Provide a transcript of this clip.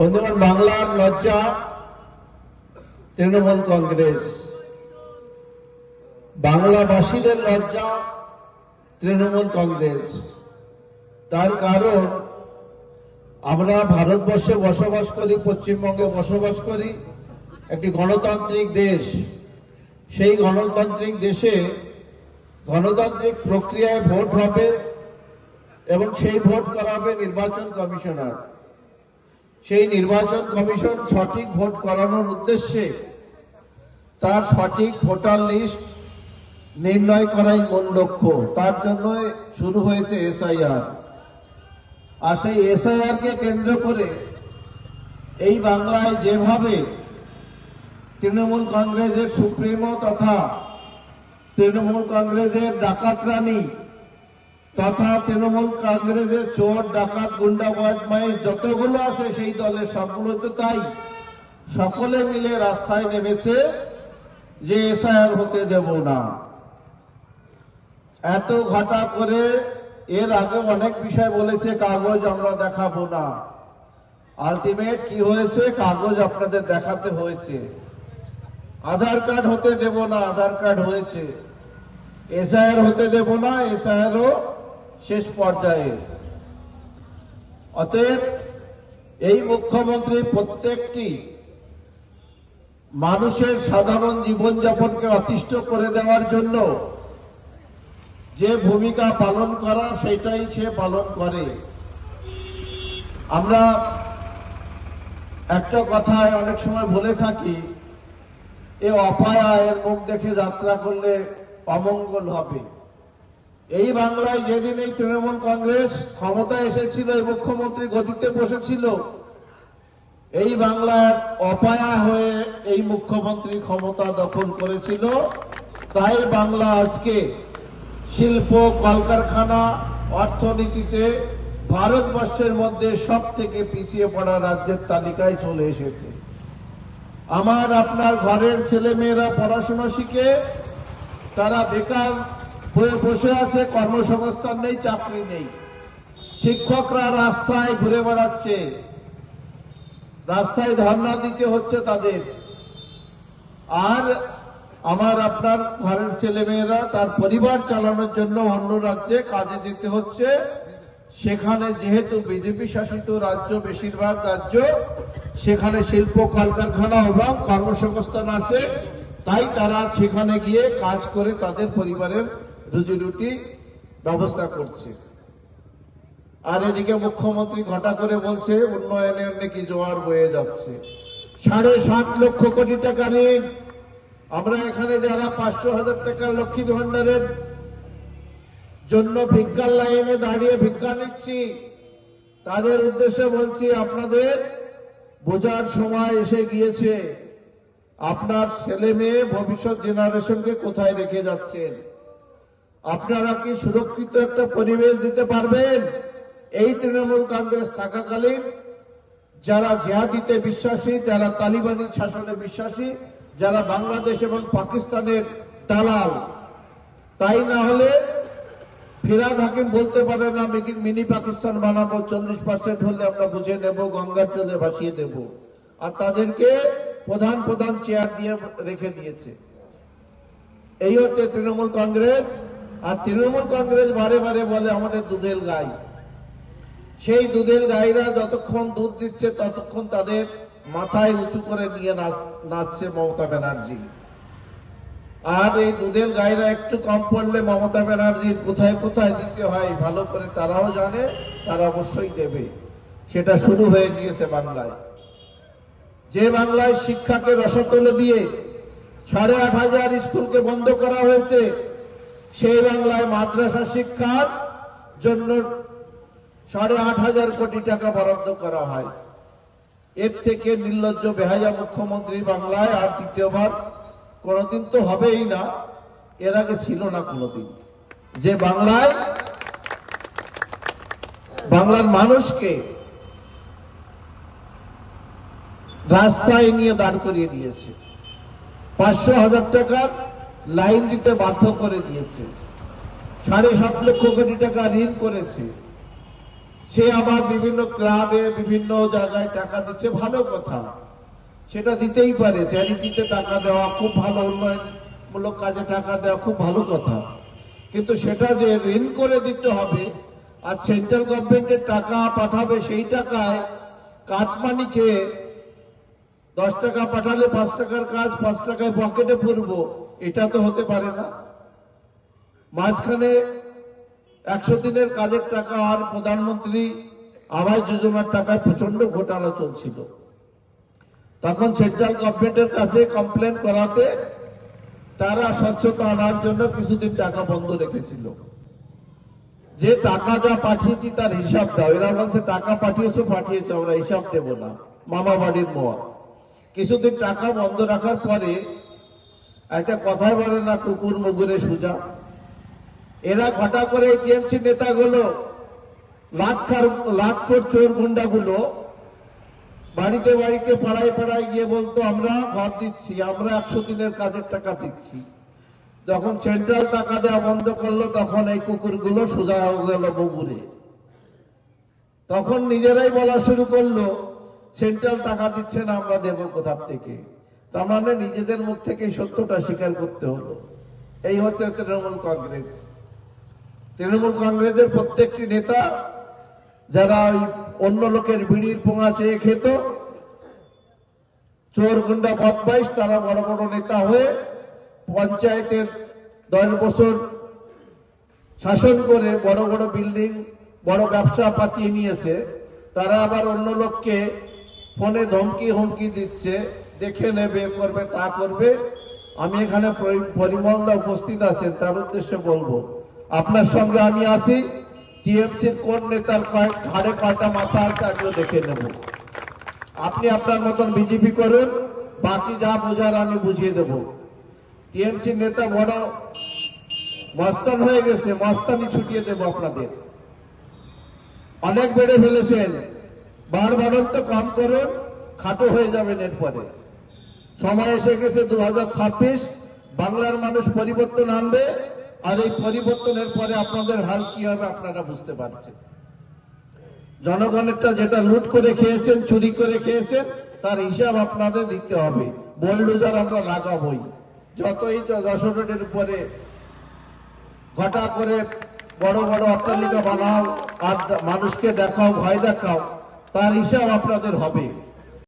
বন্ধুগণ বাংলার লজ্জা তৃণমূল কংগ্রেস। বাংলাভাষীদের লজ্জা তৃণমূল কংগ্রেস। তার কারণ, আমরা ভারতবর্ষে বসবাস করি, পশ্চিমবঙ্গে বসবাস করি, একটি গণতান্ত্রিক দেশ। সেই গণতান্ত্রিক দেশে গণতান্ত্রিক প্রক্রিয়ায় ভোট হবে এবং সেই ভোট করা হবে নির্বাচন কমিশনার। সেই নির্বাচন কমিশন সঠিক ভোট করানোর উদ্দেশ্যে তার সঠিক ভোটার লিস্ট নির্ণয় করাই মূল লক্ষ্য। তার জন্য শুরু হয়েছে এসআইআর। আর সেই এসআইআর কে কেন্দ্র করে এই বাংলায় যেভাবে তৃণমূল কংগ্রেসের সুপ্রিমো তথা তৃণমূল কংগ্রেসের ডাকাত রানী তথা তৃণমূল কংগ্রেসের চোর, ডাকাত, গুন্ডা বদমাইশ যতগুলো আছে সেই দলের সবগুলো তো তাই। সকলে মিলে রাস্তায় নেমেছে যে এসআইআর হতে দেব না। এত ঘটা করে এর আগে অনেক বিষয় বলেছে, কাগজ আমরা দেখাবো না। আলটিমেট কি হয়েছে, কাগজ আপনাদের দেখাতে হয়েছে। আধার কার্ড হতে দেব না, আধার কার্ড হয়েছে। এসআইআর হতে দেব না, এসআইআরও শেষ পর্যায়ে। অতএব এই মুখ্যমন্ত্রী প্রত্যেকটি মানুষের সাধারণ জীবনযাপনকে অতিষ্ঠ করে দেওয়ার জন্য যে ভূমিকা পালন করা সেটাই সে পালন করে। আমরা একটা কথায় অনেক সময় বলে থাকি, এ অপায়া এর মুখ দেখে যাত্রা করলে অমঙ্গল হবে। এই বাংলায় যেদিন এই তৃণমূল কংগ্রেস ক্ষমতায় এসেছিল এই মুখ্যমন্ত্রী গদিতে বসেছিল, এই বাংলার অপায়া হয়ে এই মুখ্যমন্ত্রী ক্ষমতা দখল করেছিল। তাই বাংলা আজকে শিল্প, কলকারখানা, অর্থনীতিতে ভারতবর্ষের মধ্যে সব থেকে পিছিয়ে পড়া রাজ্যের তালিকায় চলে এসেছে। আমার আপনার ঘরের ছেলেমেয়েরা পড়াশোনা শিখে, তারা বেকার হয়ে বসে আছে, কর্মসংস্থান নেই, চাকরি নেই। শিক্ষকরা রাস্তায় ঘুরে বেড়াচ্ছে। রাস্তায় ধর্ণা দিতে হচ্ছে তাদের। আর আমার আপনার ঘরের ছেলেমেয়েরা, তার পরিবার চালানোর জন্য অন্য রাজ্যে কাজে যেতে হচ্ছে। সেখানে যেহেতু বিজেপি শাসিত রাজ্য, বেশিরভাগ রাজ্য, সেখানে শিল্প, কলকারখানা এবং কর্মসংস্থান আছে, তাই তারা সেখানে গিয়ে কাজ করে তাদের পরিবারের রুজি রুটি ব্যবস্থা করছে। আর এদিকে মুখ্যমন্ত্রী ঘটা করে বলছে উন্নয়নের নাকি জোয়ার বয়ে যাচ্ছে। সাড়ে সাত লক্ষ কোটি টাকা ঋণ। আমরা এখানে যারা পাঁচশো হাজার টাকার লক্ষ্মীর ভান্ডারের জন্য ভিক্ষার লাইনে দাঁড়িয়ে ভিক্ষা নিচ্ছি, তাদের উদ্দেশ্যে বলছি, আপনাদের বোঝার সময় এসে গিয়েছে। আপনার ছেলে মেয়ে ভবিষ্যৎ জেনারেশনকে কোথায় রেখে যাচ্ছেন? আপনারা কি সুরক্ষিত একটা পরিবেশ দিতে পারবেন? এই তৃণমূল কংগ্রেস থাকাকালীন যারা জেহাদিতে বিশ্বাসী, যারা তালিবানি শাসনে বিশ্বাসী, যারা বাংলাদেশ এবং পাকিস্তানের দালাল, তাই না হলে ফিরাদ হাকিম বলতে পারে, না, মিনি পাকিস্তান বানাবো, চল্লিশ পার্সেন্ট হলে আমরা বুঝে নেব গঙ্গার জলে ভাসিয়ে দেব। আর তাদেরকে প্রধান প্রধান চেয়ার দিয়ে রেখে দিয়েছে। এই হচ্ছে তৃণমূল কংগ্রেস। আর তৃণমূল কংগ্রেস বারে বারে বলে আমাদের দুধের গাই। সেই দুধের গাইরা যতক্ষণ দুধ দিচ্ছে, ততক্ষণ তাদের মাথায় উঁচু করে নিয়ে নাচছে মমতা ব্যানার্জি। আর এই দুধের গাইরা একটু কম পড়লে মমতা ব্যানার্জির কোথায় কোথায় দিতে হয়, ভালো করে তারাও জানে, তারা অবশ্যই দেবে। সেটা শুরু হয়ে গিয়েছে বাংলায়। যে বাংলায় শিক্ষাকে রসতলে দিয়ে সাড়ে আট হাজার স্কুলকে বন্ধ করা হয়েছে সেই বাংলায় মাদ্রাসা শিক্ষার জন্য সাড়ে আট হাজার কোটি টাকা বরাদ্দ করা হয়। এর থেকে নির্লজ্জ বেহাজা মুখ্যমন্ত্রী বাংলায় আর দ্বিতীয়বার কোনোদিন তো হবেই না, এর আগে ছিল না কোনোদিন। যে বাংলায় বাংলার মানুষকে রাস্তায় নিয়ে দাঁড় করিয়ে দিয়েছে। পাঁচশো হাজার টাকার লাইন দিতে বাধ্য করে দিয়েছে। সাড়ে সাত লক্ষ কোটি টাকা ঋণ করেছে। সে আবার বিভিন্ন ক্লাবে, বিভিন্ন জায়গায় টাকা দিচ্ছে। ভালো কথা। সেটা দিতেই পারে। চ্যারিটিতে টাকা দেওয়া খুব ভালো, উন্নয়নমূলক কাজে টাকা দেওয়া খুব ভালো কথা। কিন্তু সেটা যে ঋণ করে দিতে হবে আর সেন্ট্রাল গভর্নমেন্টের টাকা পাঠাবে সেই টাকায় কাটমানি খেয়ে দশ টাকা পাঠালে পাঁচ টাকার কাজ, পাঁচ টাকায় পকেটে পড়ব। এটা তো হতে পারে না। মাঝখানে একশো দিনের কাজের টাকা আর প্রধানমন্ত্রী আবাস যোজনার টাকায় প্রচণ্ড ঘোটালা চলছিল। তখন সেন্ট্রাল গভর্নমেন্টের কাছে কমপ্লেন করাতে তারা স্বচ্ছতা আনার জন্য কিছুদিন টাকা বন্ধ রেখেছিল। যে টাকা যা পাঠিয়েছি তার হিসাব দাও। এরা বলছে, টাকা পাঠিয়েছো পাঠিয়েছো, আমরা হিসাব দেব না। মামা বাড়ির মোয়া। কিছুদিন টাকা বন্ধ রাখার পরে একটা কথাই বলে না, কুকুর মুগুরে সুজা। এরা ঘটা করে টিএমসি নেতাগুলো লাক্ষার লাখর চোর গুন্ডাগুলো, বাড়িতে বাড়িতে পাড়ায় পাড়ায় গিয়ে বলতো, আমরা ঘর দিচ্ছি, আমরা একশো দিনের কাজের টাকা দিচ্ছি। যখন সেন্ট্রাল টাকা দেওয়া বন্ধ করল, তখন এই কুকুরগুলো সোজা হয়ে গেল বগুড়ে। তখন নিজেরাই বলা শুরু করল, সেন্ট্রাল টাকা দিচ্ছে না, আমরা দেবো কোথার থেকে? তার মানে নিজেদের মুখ থেকে সত্যটা স্বীকার করতে হলো। এই হচ্ছে তৃণমূল কংগ্রেস। তৃণমূল কংগ্রেসের প্রত্যেকটি নেতা যারা ওই অন্য লোকের বিড়ির পোঙা চেয়ে খেত, চোর গুন্ডা বদমাইশ, তারা বড় বড় নেতা হয়ে পঞ্চায়েতের দশ বছর শাসন করে বড় বড় বিল্ডিং, বড় ব্যবসা পাতিয়ে নিয়েছে, তারা আবার অন্য লোককে ফোনে ধমকি হুমকি দিচ্ছে। দেখে নেবে, করবে, তা করবে। আমি এখানে পরি- পরিমলদা উপস্থিত আছেন, তার উদ্দেশ্যে বলব। আপনার সঙ্গে আমি আছি, টিএমসির কোন নেতার ঘাড়ে কয়টা মাথা আছে, আমিও দেখে নেব। আপনি আপনার মতন বিজেপি করুন, বাকি যা বোঝার আমি বুঝিয়ে দেব। টিএমসি নেতা বড় মস্তান হয়ে গেছে, মস্তানি ছুটিয়ে দেব আপনাদের। অনেক বেড়ে ফেলেছেন। বার বাড়ন্ত কম করুন, খাটো হয়ে যাবেন এরপরে। সময় এসে গেছে দু হাজার ছাব্বিশ। বাংলার মানুষ পরিবর্তন আনবে। আর এই পরিবর্তনের পরে আপনাদের হাল কি হবে আপনারা বুঝতে পারছেন। জনগণেরটা যেটা লুট করে খেয়েছেন, চুরি করে খেয়েছেন, তার হিসাব আপনাদের দিতে হবে। বোল্ডোজার আমরা লাগাবই। যতই যশোর রোডের উপরে ঘটা করে বড় বড় অট্টালিকা বানাও, আর মানুষকে দেখাও, ভয় দেখাও, তার হিসাব আপনাদের হবে।